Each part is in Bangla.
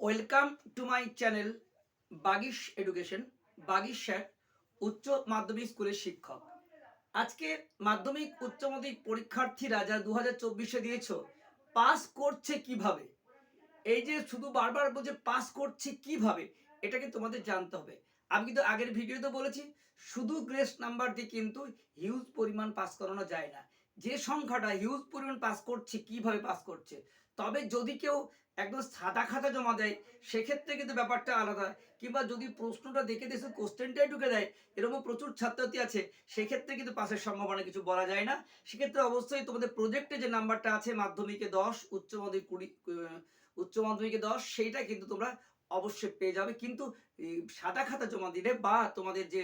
Welcome to my channel Bagish education Bagish sir, উচ্চ মাধ্যমিক স্কুলের শিক্ষক। আজকে মাধ্যমিক, উচ্চ মাধ্যমিক পরীক্ষার্থীরা যারা দু হাজার চব্বিশে দিয়েছ, পাস করছে কীভাবে? এই যে শুধু বারবার বলছে পাস করছে কীভাবে এটাকে তোমাদের জানতে হবে। আমি কিন্তু আগের ভিডিওতে বলেছি, শুধু গ্রেস নাম্বার দিয়ে কিন্তু হিউজ পরিমাণ পাস করানো যায় না। যে সংখ্যাটা হিউজ পরিমাণ পাস করছে, কীভাবে পাস করছে, তবে যদি কেউ একদম সাদা খাতা জমা দেয়, সেক্ষেত্রে কিন্তু ব্যাপারটা আলাদা। কিংবা যদি প্রশ্নটা দেখে দেখে কোশ্চেনটাই ঢুকে দেয়, এরকম প্রচুর ছাত্রছাত্রী আছে, সেক্ষেত্রে কিন্তু পাশের সম্ভাবনা কিছু বলা যায় না। সেক্ষেত্রে অবশ্যই তোমাদের প্রজেক্টে যে নাম্বারটা আছে, মাধ্যমিকে দশ, উচ্চ মাধ্যমিক কুড়ি উচ্চ মাধ্যমিকে দশ, সেইটা কিন্তু তোমরা অবশ্যই পেয়ে যাবে। কিন্তু সাদা খাতা জমা দিলে বা তোমাদের যে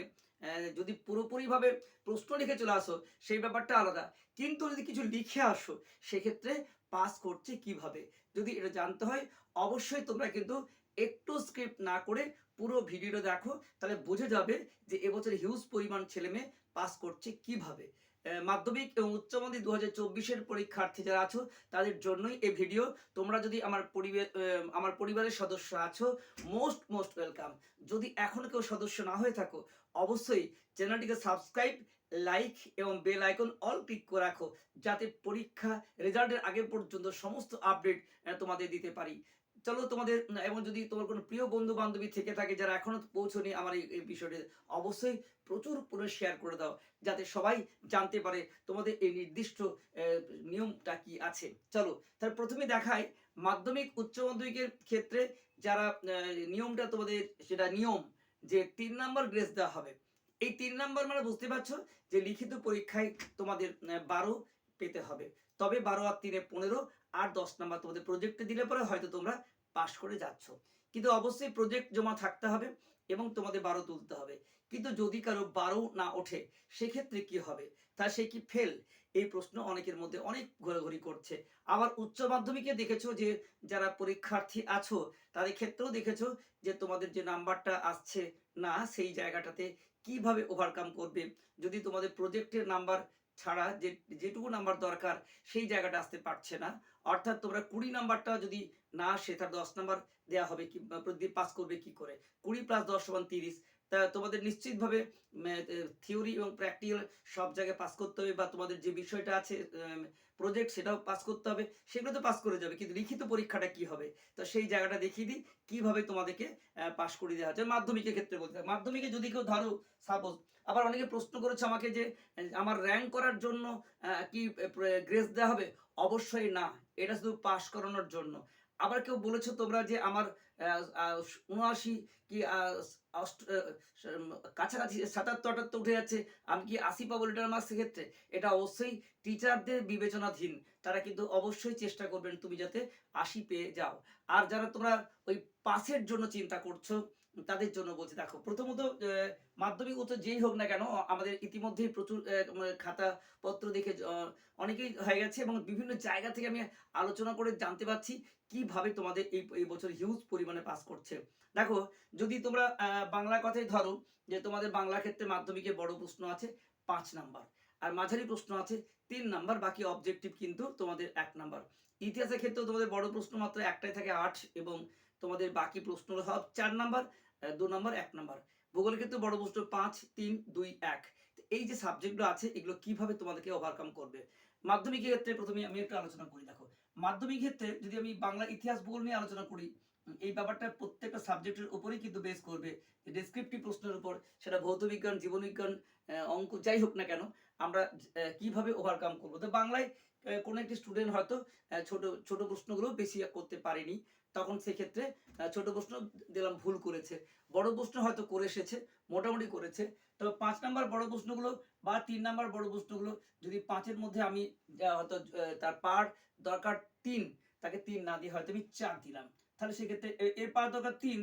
যদি পুরোপুরিভাবে প্রশ্ন লিখে চলে আসো, সেই ব্যাপারটা আলাদা। কিন্তু যদি কিছু লিখে আসো, সেক্ষেত্রে পাস করছে কীভাবে? যদি এটা জানতে হয়, অবশ্যই তোমরা কিন্তু একটু স্ক্রিপ্ট না করে পুরো ভিডিওটা দেখো, তাহলে বুঝে যাবে যে এবছর হিউজ পরিমাণ ছেলে মেয়ে পাস করছে কীভাবে। মাধ্যমিক এবং উচ্চ মাধ্যমিক দু হাজার চব্বিশের পরীক্ষার্থী যারা আছো, তাদের জন্যই এই ভিডিও। তোমরা যদি আমার পরিবার আমার পরিবারের সদস্য আছো, মোস্ট মোস্ট ওয়েলকাম। যদি এখনও কেউ সদস্য না হয়ে থাকো, অবশ্যই চ্যানেলটিকে সাবস্ক্রাইব, লাইক এবং বেল আইকন অল ক্লিক করে রাখো, যাতে পরীক্ষা, রেজাল্টের আগে পর্যন্ত সমস্ত আপডেট তোমাদের দিতে পারি। চলো তোমাদের, এবং যদি তোমার কোনো প্রিয় বন্ধু বান্ধবী থেকে থাকে যারা এখনও পৌঁছনি আমার এই বিষয়টি, অবশ্যই প্রচুর পুরো শেয়ার করে দাও, যাতে সবাই জানতে পারে তোমাদের এই নির্দিষ্ট নিয়মটা কি আছে। চলো, তার প্রথমে দেখায় মাধ্যমিক উচ্চ মাধ্যমিকের ক্ষেত্রে যারা নিয়মটা তোমাদের, সেটা নিয়ম যে তিন নাম্বার গ্রেস দেওয়া হবে। এই তিন নাম্বার মানে বুঝতে পারছ যে লিখিত পরীক্ষায় তোমাদের বারো পেতে হবে। তবে বারো আর তিনে পনেরো আর দশ নাম্বার তোমাদের প্রজেক্টে দিলে পরে হয়তো তোমরা পাশ করে যাচ্ছ। কিন্তু অবশ্যই প্রজেক্ট জমা থাকতে হবে এবং তোমাদের বারো তুলতে হবে। কিন্তু যদি কারও বারো না ওঠে, সেক্ষেত্রে কি হবে? তা সে কি ফেল এই প্রশ্ন অনেকের মধ্যে অনেক ঘোরাঘুরি করছে। আবার উচ্চ মাধ্যমিকে দেখেছ যে, যারা পরীক্ষার্থী আছো, তাদের ক্ষেত্রেও দেখেছ যে, তোমাদের যে নাম্বারটা আসছে না, সেই জায়গাটাতে কীভাবে ওভারকাম করবে? যদি তোমাদের প্রজেক্টের নাম্বার ছাড়া যে, যেটুকু নাম্বার দরকার, সেই জায়গাটা আসতে পারছে না। অর্থাৎ তোমরা কুড়ি নাম্বারটা যদি না আসে তার দশ নাম্বার দেওয়া হবে কি প্রদীপ পাস করবে কি করে? কুড়ি প্লাস দশ সমান তিরিশ। তা তোমাদের নিশ্চিতভাবে থিওরি এবং প্র্যাকটিক্যাল সব জায়গায় পাস করতে হবে, বা তোমাদের যে বিষয়টা আছে প্রজেক্ট সেটাও পাস করতে হবে। সেগুলো তো পাস করে যাবে, কিন্তু লিখিত পরীক্ষাটা কি হবে? তো সেই জায়গাটা দেখিয়ে দিই, কীভাবে তোমাদেরকে পাস করে দেওয়া হচ্ছে মাধ্যমিকের ক্ষেত্রে বলতে হয়। মাধ্যমিকে যদি কেউ ধরো সাপোজ আবার অনেকে প্রশ্ন করেছে আমাকে যে, আমার র্যাঙ্ক করার জন্য কি গ্রেস দেওয়া হবে? অবশ্যই না। এটা শুধু পাশ করানোর জন্য। আবার কেউ বলেছ তোমরা যে আমার উনআশি কি কাছাকাছি সাতাত্তর, আটাত্তর উঠে যাচ্ছে। আমি কি আশি পাবো লিটার মার্কস ক্ষেত্রে এটা অবশ্যই টিচারদের বিবেচনাধীন। তারা কিন্তু অবশ্যই চেষ্টা করবেন তুমি যাতে আশি পেয়ে যাও। আর যারা তোমরা ওই পাসের জন্য চিন্তা করছ, তাদের জন্য বলছি, দেখো, প্রথমত মাধ্যমিক উচ্চ যেই হোক না কেন, আমাদের ইতিমধ্যেই প্রচুর খাতা পত্র দেখে অনেকেই হয়ে গেছে এবং বিভিন্ন জায়গা থেকে আমি আলোচনা করে জানতে পারছি কীভাবে তোমাদের এই বছর হিউজ পরিমাণে পাস করছে। দেখো, যদি তোমরা বাংলা কথাই ধরো যে তোমাদের বাংলা ক্ষেত্রে মাধ্যমিকে বড় প্রশ্ন আছে পাঁচ নাম্বার। আর মাঝারি প্রশ্ন আছে তিন নাম্বার, বাকি অবজেক্টিভ কিন্তু তোমাদের এক নাম্বার। ইতিহাসের ক্ষেত্রেও তোমাদের বড় প্রশ্ন মাত্র একটাই থাকে আট এবং তোমাদের বাকি প্রশ্ন সব চার নাম্বার দু নাম্বার, এক নাম্বার। ভূগোলের ক্ষেত্রে বড় প্রশ্ন পাঁচ, তিন, দুই, এক। এই যে সাবজেক্টগুলো আছে, এগুলো কীভাবে তোমাদেরকে ওভারকাম করবে? মাধ্যমিকের ক্ষেত্রে প্রথমে আমি একটু আলোচনা করি, দেখো। মাধ্যমিক ক্ষেত্রে যদি আমি বাংলা ইতিহাস ভূগোল নিয়ে আলোচনা করি এই ব্যাপারটা প্রত্যেকটা সাবজেক্টের উপরেই কিন্তু বেস করবে। ডেসক্রিপটিভ প্রশ্নের উপর সেটা ভৌতবিজ্ঞান জীবনবিজ্ঞান আহ, অঙ্ক যাই হোক না কেন আমরা কীভাবে ওভারকাম করব? তো বাংলায় কোনো একটি স্টুডেন্ট হয়তো ছোট ছোট প্রশ্নগুলো বেশি করতে পারেনি। তখন সেক্ষেত্রে ছোট প্রশ্ন দিলাম ভুল করেছে। বড় প্রশ্ন হয়তো করে এসেছে মোটামুটি করেছে। তবে পাঁচ নাম্বার বড় প্রশ্নগুলো বা তিন নাম্বার বড় প্রশ্নগুলো যদি পাঁচের মধ্যে আমি হয়তো তার পার দরকার তিন তাকে তিন না দিয়ে হয়তো আমি চার দিলাম। তাহলে সেক্ষেত্রে এর পার দরকার তিন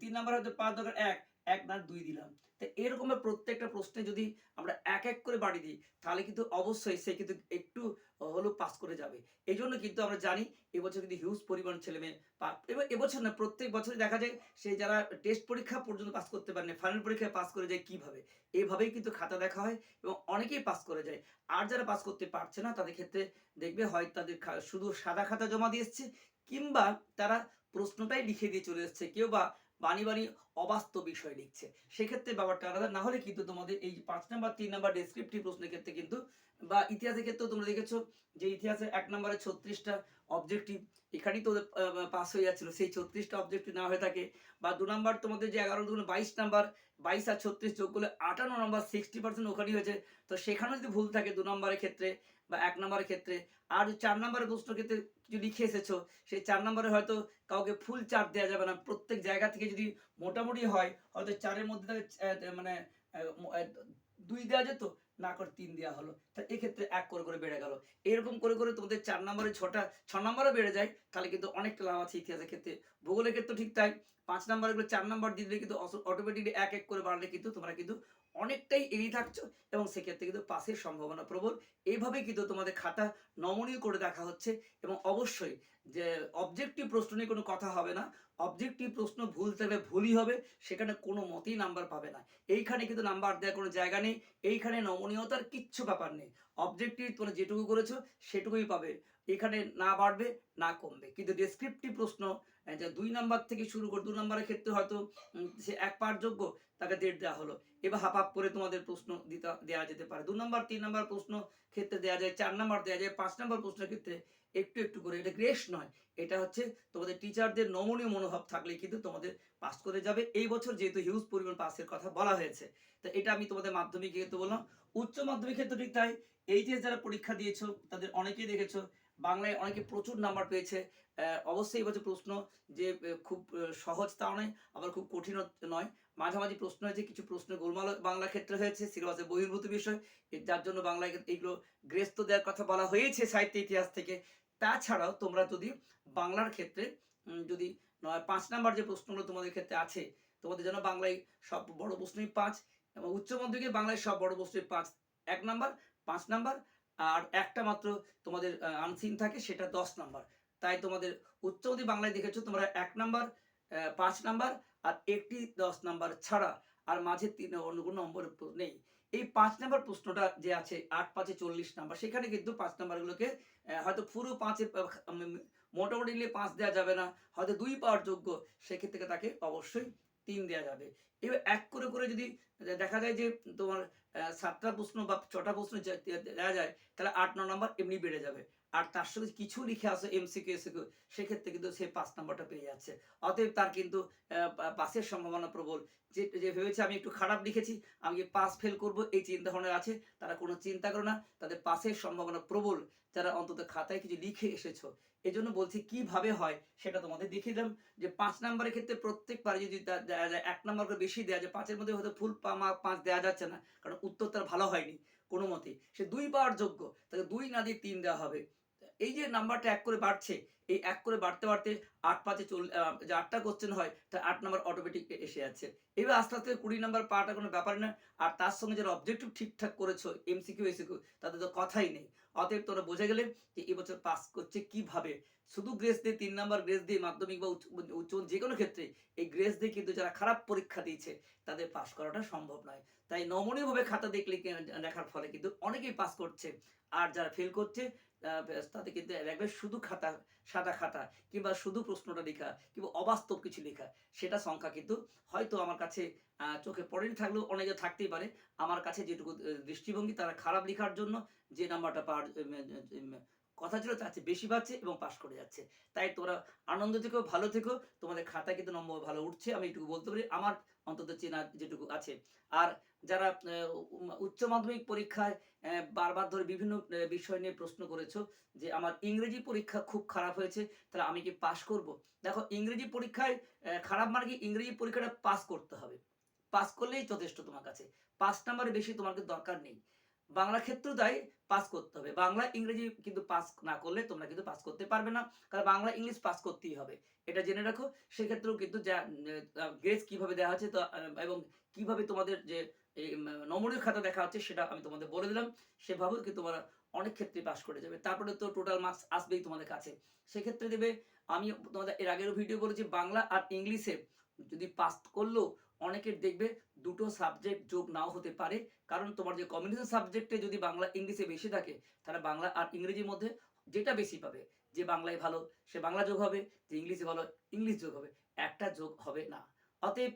তিন নাম্বার হয়তো পার দরকার এক এক না দুই দিলাম। তো এরকম প্রত্যেকটা প্রশ্নে যদি আমরা এক এক করে বাড়ি দিই, তাহলে কিন্তু অবশ্যই সে কিন্তু একটু হলেও পাস করে যাবে। এই জন্য কিন্তু আমরা জানি এবছর কিন্তু হিউজ পরিমাণ ছেলে মেয়ে এবার এবছর না, প্রত্যেক বছরই দেখা যায় সে যারা টেস্ট পরীক্ষা পর্যন্ত পাস করতে পারে না ফাইনাল পরীক্ষায় পাস করে যায় কীভাবে? এইভাবেই কিন্তু খাতা দেখা হয় এবং অনেকেই পাস করে যায়। আর যারা পাস করতে পারছে না, তাদের ক্ষেত্রে দেখবে হয় তাদের শুধু সাদা খাতা জমা দিয়ে এসছে কিংবা তারা প্রশ্নটাই লিখে দিয়ে চলে এসছে কেউ বা বাণী বাণী অবাস্তব বিষয় লিখছে। সেক্ষেত্রে ব্যাপারটা আলাদা। না হলে কিন্তু তোমাদের এই পাঁচ নাম্বার, তিন নাম্বার ডেসক্রিপটিভ প্রশ্নের ক্ষেত্রে কিন্তু বা ইতিহাসের ক্ষেত্রেও তোমরা দেখেছ যে ইতিহাসে এক নম্বরে ছত্রিশটা অবজেক্টিভ এখানেই তো পাস হয়ে যাচ্ছিল। সেই ছত্রিশটা অবজেক্টিভ না হয়ে থাকে। বা দু নম্বর তোমাদের যে এগারো দুগুলো বাইশ নাম্বার, বাইশ আর ছত্রিশ যোগ করলে আটান্ন নম্বর সিক্সটি পার্সেন্ট ওখানেই হয়েছে। তো সেখানেও যদি ভুল থাকে দু নম্বরের ক্ষেত্রে বা এক নম্বরের ক্ষেত্রে আর চার নম্বরের প্রশ্নের ক্ষেত্রে কিছু লিখে এসেছ, সেই চার নম্বরে হয়তো কাউকে ফুল চার দেওয়া যাবে না। প্রত্যেক জায়গা থেকে যদি মোটামুটি হয়, হয়তো চারের মধ্যে মানে দুই দেওয়া যেত, না করে তিন দেওয়া হলো। তা এক্ষেত্রে এক করে করে বেড়ে গেল। এরকম করে করে তোমাদের চার নম্বরে ছটা, ছ নম্বরও বেড়ে যায়, তাহলে কিন্তু অনেকটা লাভ আছে ইতিহাসের ক্ষেত্রে। ভূগোলের ক্ষেত্রে ঠিক তাই। পাঁচ নম্বর চার নম্বর দিলে কিন্তু অটোমেটিকলি এক এক করে বাড়লে কিন্তু তোমরা কিন্তু অনেকটাই এগিয়ে থাকছো এবং সেক্ষেত্রে কিন্তু পাসের সম্ভাবনা প্রবল। এইভাবেই কিন্তু তোমাদের খাতা নমনীয় করে দেখা হচ্ছে এবং অবশ্যই যে অবজেক্টিভ প্রশ্ন নিয়ে কোনো কথা হবে না অবজেক্টিভ প্রশ্ন ভুল থাকলে ভুলই হবে, সেখানে কোনো মতেই নাম্বার পাবে না। এইখানে কিন্তু নাম্বার দেওয়ার কোনো জায়গা নেই, এইখানে নমনীয়তার কিচ্ছু ব্যাপার নেই। অবজেক্টিভ তোমরা যেটুকু করেছ সেটুকুই পাবে, এখানে না বাড়বে, না কমবে। কিন্তু ডেসক্রিপটিভ প্রশ্ন যে দুই নাম্বার থেকে শুরু করে, দু নাম্বারের ক্ষেত্রে হয়তো সে এক পার যোগ্য, তাকে দেড় দেওয়া হলো। এবার হাফ হাফ করে তোমাদের প্রশ্ন দিতে দেওয়া যেতে পারে। দু নম্বর, তিন নম্বর প্রশ্ন ক্ষেত্রে দেওয়া যায়, চার নম্বর দেওয়া যায়, পাঁচ নম্বর প্রশ্নের ক্ষেত্রে একটু একটু করে। এটা গ্রেস নয়, এটা হচ্ছে তোমাদের টিচারদের নমনীয় মনোভাব থাকলে কিন্তু তোমাদের পাস করে যাবে। এই বছর যেহেতু হিউজ পরিমাণ পাসের কথা বলা হয়েছে, তো এটা আমি তোমাদের মাধ্যমিক ক্ষেত্রে বললাম। উচ্চ মাধ্যমিক ক্ষেত্রে ঠিক তাই এইচএস যারা পরীক্ষা দিয়েছ, তাদের অনেকেই দেখেছ বাংলায় অনেকে প্রচুর নাম্বার পেয়েছে। অবশ্যই এই বছর প্রশ্ন যে খুব সহজ তাও নয়, আবার খুব কঠিন নয়। মাঝামাঝি প্রশ্ন হয়েছে, কিছু প্রশ্ন গোলমাল বাংলা ক্ষেত্রে হয়েছে সিলেবাসের বহির্ভূত বিষয়। যার জন্য বাংলায় এইগুলো গ্রেস তো দেওয়ার কথা বলা হয়েছে সাহিত্য ইতিহাস থেকে। তাছাড়াও তোমরা যদি বাংলার ক্ষেত্রে যদি নয় পাঁচ নাম্বার যে প্রশ্নগুলো তোমাদের ক্ষেত্রে আছে, তোমাদের যেন বাংলায় সব বড় প্রশ্নই পাঁচ এবং উচ্চ মাধ্যমিকে বাংলায় সব বড় প্রশ্নই পাঁচ। এক নাম্বার, পাঁচ নাম্বার আর একটা মাত্র তোমাদের আনসিন থাকে, সেটা দশ নাম্বার তাই তোমাদের উচ্চ মাধ্যমিক বাংলায় দেখেছ, তোমরা এক নাম্বার পাঁচ নাম্বার আর একটি দশ নাম্বার ছাড়া। আর মাঝে তিন অন্য কোনো নম্বর নেই। এই পাঁচ নাম্বার প্রশ্নটা যে আছে, আট পাঁচে চল্লিশ নাম্বার সেখানে কিন্তু পাঁচ নাম্বারগুলোকে হয়তো পুরো পাঁচে মোটামুটি নিলে পাঁচ দেওয়া যাবে না। হয়তো দুই পাওয়ার যোগ্য, সেক্ষেত্রে তাকে অবশ্যই তিন দেওয়া যাবে। এবার এক করে করে যদি দেখা যায় যে তোমার সাতটা প্রশ্ন বা ছটা প্রশ্ন দেওয়া যায়, তাহলে আট, ন নম্বর এমনি বেড়ে যাবে। আর তার সঙ্গে কিছু লিখে আসো এমসিকিউ এসিকিউ সেক্ষেত্রে কিন্তু সে পাঁচ নাম্বারটা পেয়ে যাচ্ছে। অতএব তার কিন্তু আহ, পা- পাসের সম্ভাবনা প্রবল। যে যে ভেবেছে আমি একটু খারাপ লিখেছি আমি পাস ফেল করব এই চিন্তা ভাবনা আছে। তারা কোনো চিন্তা করে না তাদের পাসের সম্ভাবনা প্রবল। যারা অন্তত খাতায় কিছু লিখে এসেছ জন্য বলছি কীভাবে হয় সেটা তোমাদের দেখিয়ে দিলাম। যে পাঁচ নাম্বারের ক্ষেত্রে প্রত্যেকবারে যদি দেওয়া যায় এক নাম্বার করে বেশি দেওয়া যায় পাঁচের মধ্যে হয়তো ফুল পাঁচ দেওয়া যাচ্ছে না। কারণ উত্তর তার ভালো হয়নি কোনো মতে সে দুই পাওয়ার যোগ্য তাকে দুই না দিয়ে তিন দেওয়া হবে। এই যে নাম্বারটা এক করে বাড়ছে, এই এক করে বাড়তে বাড়তে আট পাঁচে চল যে আটটা কোশ্চেন হয় তা আট নাম্বার অটোমেটিক এসে যাচ্ছে। এবার আস্তে আস্তে কুড়ি নাম্বার পাওয়াটা কোনো ব্যাপার না। আর তার সঙ্গে যারা অবজেক্টিভ ঠিকঠাক করেছ এমসিকিউ এসিকিউ তাদের তো কথাই নেই। অতএব তোরা বোঝা গেলে যে এবছর পাস করছে কীভাবে? শুধু গ্রেস দিয়ে তিন নাম্বার গ্রেস দিয়ে মাধ্যমিক বা উচ্চ উচ্চ যে কোনো ক্ষেত্রে, এই গ্রেস দিয়ে কিন্তু যারা খারাপ পরীক্ষা দিয়েছে, তাদের পাস করাটা সম্ভব নয়। তাই নমনীয়ভাবে খাতা দেখলে দেখার ফলে কিন্তু অনেকেই পাস করছে। আর যারা ফেল করছে তাদের কিন্তু দেখবে শুধু খাতা, সাদা খাতা কিংবা শুধু প্রশ্নটা লেখা কিংবা অবাস্তব কিছু লেখা, সেটা সংখ্যা কিন্তু হয়তো আমার কাছে চোখে পড়েনি থাকলেও অনেকে থাকতেই পারে। আমার কাছে যেটুকু দৃষ্টিভঙ্গি তারা খারাপ লেখার জন্য যে নাম্বারটা পাওয়ার কথা ছিল তার চেয়ে বেশি পাচ্ছে এবং পাশ করে যাচ্ছে। তাই তোমরা আনন্দ থেকেও ভালো থেকো। তোমাদের খাতায় কিন্তু নম্বর ভালো উঠছে, আমি এটুকু বলতে পারি। আমার অন্তত চেনা যেটুকু আছে। আর যারা উচ্চ মাধ্যমিক পরীক্ষায় বারবার ধরে বিভিন্ন বিষয় নিয়ে প্রশ্ন করেছ যে আমার ইংরেজি পরীক্ষা খুব খারাপ হয়েছে, তাহলে আমি কি পাশ করব? দেখো, ইংরেজি পরীক্ষায় খারাপ মানে কি? ইংরেজি পরীক্ষাটা পাস করতে হবে। পাস করলেই যথেষ্ট তোমার কাছে। পাঁচ নাম্বারে বেশি তোমাকে দরকার নেই। বাংলা ক্ষেত্রেও তাই পাস করতে হবে। বাংলা, ইংরেজি কিন্তু পাস না করলে তোমরা কিন্তু পাস করতে পারবে না। কারণ বাংলা, ইংলিশ পাস করতেই হবে। এটা জেনে রাখো। সেক্ষেত্রেও কিন্তু যা গ্রেস কীভাবে দেওয়া হচ্ছে তো এবং কীভাবে তোমাদের যে নমনীয় খাতা দেখা হচ্ছে সেটা আমি তোমাদের বলে দিলাম। সেভাবেও কিন্তু তোমরা অনেক ক্ষেত্রে পাস করে যাবে। তারপরে তো টোটাল মার্কস আসবেই তোমাদের কাছে। সেক্ষেত্রে দেবে আমি তোমাদের এর আগেরও ভিডিও বলেছি, বাংলা আর ইংলিশে যদি পাস করলেও অনেকের দেখবে দুটো সাবজেক্ট যোগ নাও হতে পারে। কারণ তোমার যে কম্বিনেশন সাবজেক্টে যদি বাংলা ইংলিশে বেশি থাকে, তাহলে বাংলা আর ইংরেজির মধ্যে যেটা বেশি পাবে, যে বাংলায় ভালো সে বাংলা যোগ হবে, যে ইংলিশে ভালো ইংলিশ যোগ হবে, একটা যোগ হবে না। অতএব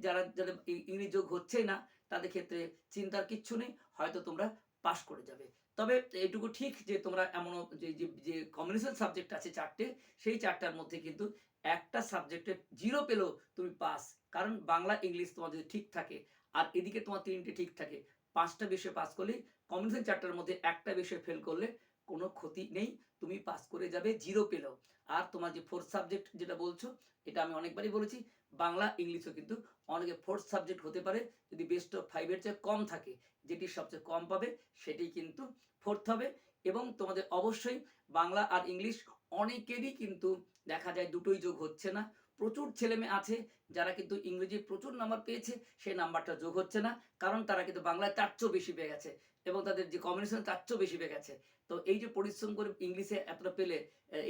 যারা যারা ই- ইংলিশ যোগ হচ্ছেই না, তাদের ক্ষেত্রে চিন্তার কিচ্ছু নেই, হয়তো তোমরা পাশ করে যাবে। তবে এটুকু ঠিক যে তোমরা এমন যে, যে- যে কম্বিনেশন সাবজেক্ট আছে চারটে, সেই চারটার মধ্যে কিন্তু একটা সাবজেক্টে জিরো পেলেও তুমি পাস কারণ বাংলা, ইংলিশ তোমার যদি ঠিক থাকে, আর এদিকে তোমার তিনটে ঠিক থাকে, পাঁচটা বিষয় পাস করলে কম্বিনেশন চারটার মধ্যে একটা বিষয়ে ফেল করলে কোনো ক্ষতি নেই, তুমি পাস করে যাবে জিরো পেলেও আর তোমার যে ফোর্থ সাবজেক্ট যেটা বলছো, এটা আমি অনেকবারই বলেছি, বাংলা, ইংলিশও কিন্তু অনেকে ফোর্থ সাবজেক্ট হতে পারে, যদি বেস্ট অফ ফাইভের চেয়ে কম থাকে, যেটি সবচেয়ে কম পাবে, সেটি কিন্তু ফোর্থ হবে। এবং তোমাদের অবশ্যই বাংলা আর ইংলিশ অনেকেরই কিন্তু দেখা যায় দুটোই যোগ হচ্ছে না। প্রচুর ছেলেমেয়ে আছে যারা কিন্তু ইংরেজি প্রচুর নাম্বার পেয়েছে, সেই নাম্বারটা যোগ হচ্ছে না, কারণ তারা কিন্তু বাংলায় তার চেয়েও বেশি পেয়ে গেছে এবং তাদের যে কম্বিনেশন তার চেয়েও বেশি পেয়ে গেছে। তো এই যে পরিশ্রম করে ইংলিশে এতটা পেলে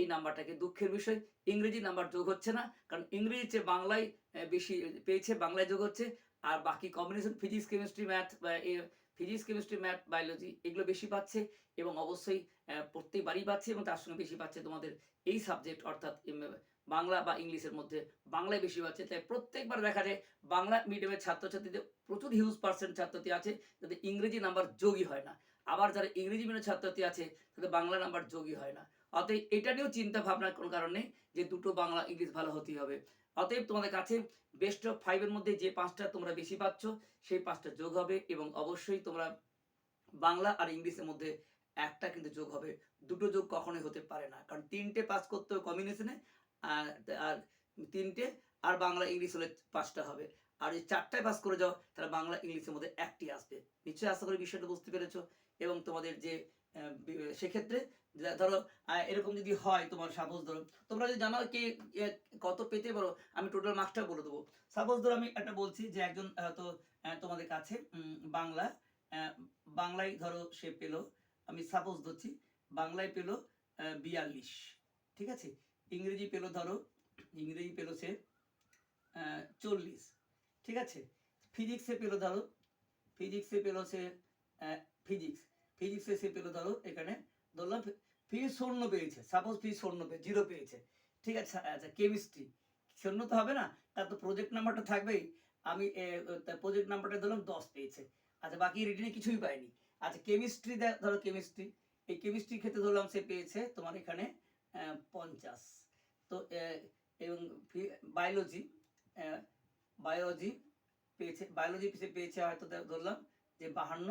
এই নাম্বারটাকে দুঃখের বিষয়। ইংরেজি নাম্বার যোগ হচ্ছে না, কারণ ইংরেজি চেয়ে বাংলায় বেশি পেয়েছে, বাংলায় যোগ হচ্ছে, আর বাকি কম্বিনেশন ফিজিক্স কেমিস্ট্রি ম্যাথ বা ফিজিক্স কেমিস্ট্রি ম্যাথ বায়োলজি এগুলো বেশি পাচ্ছে এবং অবশ্যই প্রত্যেকবারই পাচ্ছে এবং তার সঙ্গে বেশি পাচ্ছে তোমাদের এই সাবজেক্ট অর্থাৎ বাংলা বা ইংলিশের মধ্যে বাংলায় বেশি পাচ্ছে তাই প্রত্যেকবার দেখা যায় বাংলা মিডিয়ামের ছাত্রছাত্রীদের প্রচুর হিউজ পার্সেন্ট ছাত্রছাত্রী আছে, যাদের ইংরেজি নাম্বার যোগই হয় না। আবার যারা ইংরেজি মিডিয়ামের ছাত্রছাত্রী আছে, তাদের বাংলা নাম্বার যোগই হয় না। অতএব এটা নিয়েও চিন্তা ভাবনার কোনো কারণ নেই যে দুটো বাংলা, ইংলিশ ভালো হতেই হবে। অতএব তোমাদের কাছে বেস্ট অফ ফাইভের মধ্যে যে পাঁচটা তোমরা বেশি পাচ্ছ, সেই পাঁচটা যোগ হবে এবং অবশ্যই তোমরা বাংলা আর ইংলিশের মধ্যে একটা কিন্তু যোগ হবে। দুটো যোগ কখনোই হতে পারে না। কারণ তিনটে পাস করতে হবে কম্বিনেশনে আর তিনটে, আর বাংলা, ইংলিশ হলে পাঁচটা হবে। আর এই চারটায় পাস করে যাও, তাহলে বাংলা, ইংলিশের মধ্যে একটি আসবে। নিশ্চয়ই আশা করি বিষয়টা বুঝতে পেরেছ। এবং তোমাদের যে সেক্ষেত্রে ধরো এরকম যদি হয় তোমার সাপোজ ধরো, তোমরা যদি জানো কে কত পেতে পারো, আমি টোটাল মার্কসটা বলে দেবো। সাপোজ ধরো আমি একটা বলছি যে একজন হয়তো তোমাদের কাছে বাংলা বাংলায় ধরো সে পেল, আমি সাপোজ ধরছি, বাংলায় পেল বিয়াল্লিশ। ঠিক আছে? ইংরেজি পেল ধরো, ইংরেজি পেল সে চল্লিশ, ঠিক আছে? ফিজিক্সে পেল ধরো ফিজিক্সে পেল সে ফিজিক্স ফিজিক্সে সে পেল ধরো, এখানে ধরলাম ফি শূন্য পেয়েছে সাপোজ ফি শূন্য পেয়ে জিরো পেয়েছে, ঠিক আছে? আচ্ছা কেমিস্ট্রি শূন্য তো হবে না? তার তো প্রজেক্ট নাম্বারটা থাকবেই, আমি প্রজেক্ট নাম্বারটা ধরলাম দশ পেয়েছে আচ্ছা বাকি রিটেনে কিছুই পাইনি আচ্ছা কেমিস্ট্রি দেখ ধরো কেমিস্ট্রি এই কেমিস্ট্রি ক্ষেত্রে ধরলাম সে পেয়েছে তোমার এখানে পঞ্চাশ তো এবং বায়োলজি বায়োলজি পেয়েছে বায়োলজি পেয়েছে হয়তো ধরলাম যে বাহান্ন,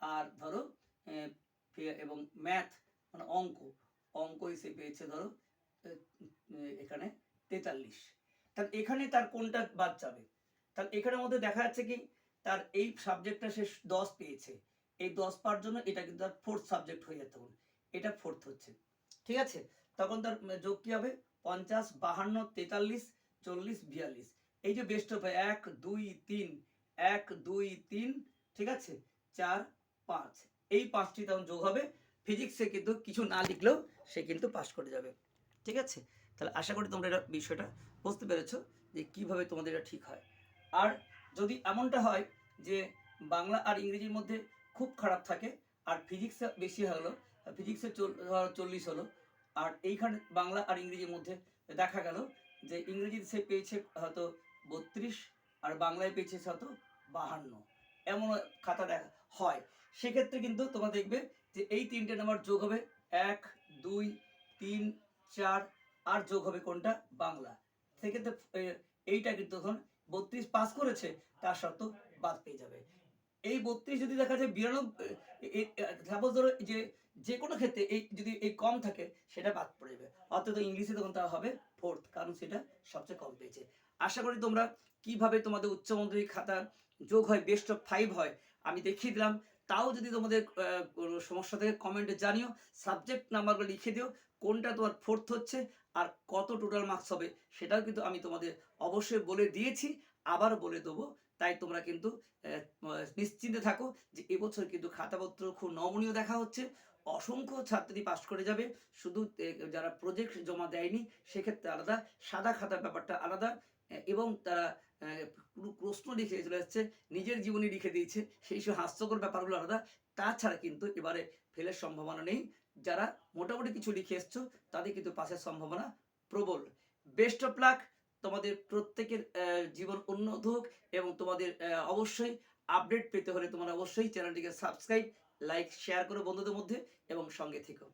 আর ধরো এবং ম্যাথ মানে অঙ্ক অঙ্ক সে পেয়েছে ধরো এখানে তেতাল্লিশ। তাহলে এখানে তার কোনটা বাদ যাবে? তাহলে এখানের মধ্যে দেখা যাচ্ছে কি, তার এই সাবজেক্টটা সে দশ পেয়েছে। এই দশ পাওয়ার জন্য এটা কিন্তু তার ফোর্থ সাবজেক্ট হয়ে যেতে হবে এটা ফোর্থ হচ্ছে। ঠিক আছে? তখন তার যোগ কি হবে? পঞ্চাশ, বাহান্ন, তেতাল্লিশ, চল্লিশ, বিয়াল্লিশ। এই যে বেস্ট অফ এক, দুই, তিন, এক, দুই, তিন, ঠিক আছে? চার, পাঁচ। এই পাঁচটি তখন যোগ হবে। ফিজিক্সে কিন্তু কিছু না লিখলেও সে কিন্তু পাশ করে যাবে। ঠিক আছে? তাহলে আশা করি তোমরা এটা বিষয়টা বুঝতে পেরেছ যে কীভাবে তোমাদের এটা ঠিক হয়। আর যদি এমনটা হয় যে বাংলা আর ইংরেজির মধ্যে খুব খারাপ থাকে, আর ফিজিক্সে বেশি হলো ফিজিক্সে চল্লিশ হলো আর এইখানে বাংলা আর ইংরেজির মধ্যে দেখা গেল যে ইংরেজিতে সে পেয়েছে হয়তো বত্রিশ আর বাংলায় পেয়েছে হয়তো বাহান্ন। এমন খাতা দেখা, হয়। সেক্ষেত্রে কিন্তু তোমরা দেখবে যে এই তিনটে নাম্বার যোগ হবে এক, দুই, তিন, চার আর যোগ হবে কোনটা? বাংলা। সেক্ষেত্রে এইটা কিন্তু তখন বত্রিশ পাস করেছে, তার সত্ত্বেও বাদ পেয়ে যাবে। এই বত্রিশ যদি দেখা যায় বিরানব্বই সাপোজ ধরো যে যে কোনো ক্ষেত্রে এই যদি এই কম থাকে, সেটা বাদ পড়ে যাবে। অর্থাৎ ইংলিশে তখন তা হবে ফোর্থ কারণ সেটা সবচেয়ে কম পেয়েছে। আশা করি তোমরা কীভাবে তোমাদের উচ্চ মাধ্যমিক খাতা যোগ হয় বেস্ট অফ ফাইভ হয়, আমি দেখিয়ে দিলাম। তাও যদি তোমাদের সমস্যা থেকে কমেন্টে জানিও। সাবজেক্ট নাম্বারগুলো লিখে দিও, কোনটা তোমার ফোর্থ হচ্ছে আর কত টোটাল মার্কস হবে, সেটাও কিন্তু আমি তোমাদের অবশ্যই বলে দিয়েছি, আবার বলে দেবো। তাই তোমরা কিন্তু নিশ্চিন্তে থাকো যে এবছর কিন্তু খাতাপত্র খুব নমনীয় দেখা হচ্ছে। অসংখ্য ছাত্রী পাস করে যাবে। শুধু যারা প্রজেক্ট জমা দেয়নি, সেক্ষেত্রে আলাদা। সাদা খাতার ব্যাপারটা আলাদা এবং তারা প্রশ্ন লিখে চলে যাচ্ছে নিজের জীবনী লিখে দিয়েছে, সেই সব হাস্যকর ব্যাপারগুলো আলাদা। তাছাড়া কিন্তু এবারে ফেলের সম্ভাবনা নেই। যারা মোটামুটি কিছু লিখে এসছো, তাদের কিন্তু পাশের সম্ভাবনা প্রবল। বেস্ট অফ লাক তোমাদের প্রত্যেকের জীবন উন্নত হোক, এবং তোমাদের অবশ্যই আপডেট পেতে হলে তোমরা অবশ্যই চ্যানেলটিকে সাবস্ক্রাইব লাইক শেয়ার করো বন্ধুদের মধ্যে এবং সঙ্গে থেকো।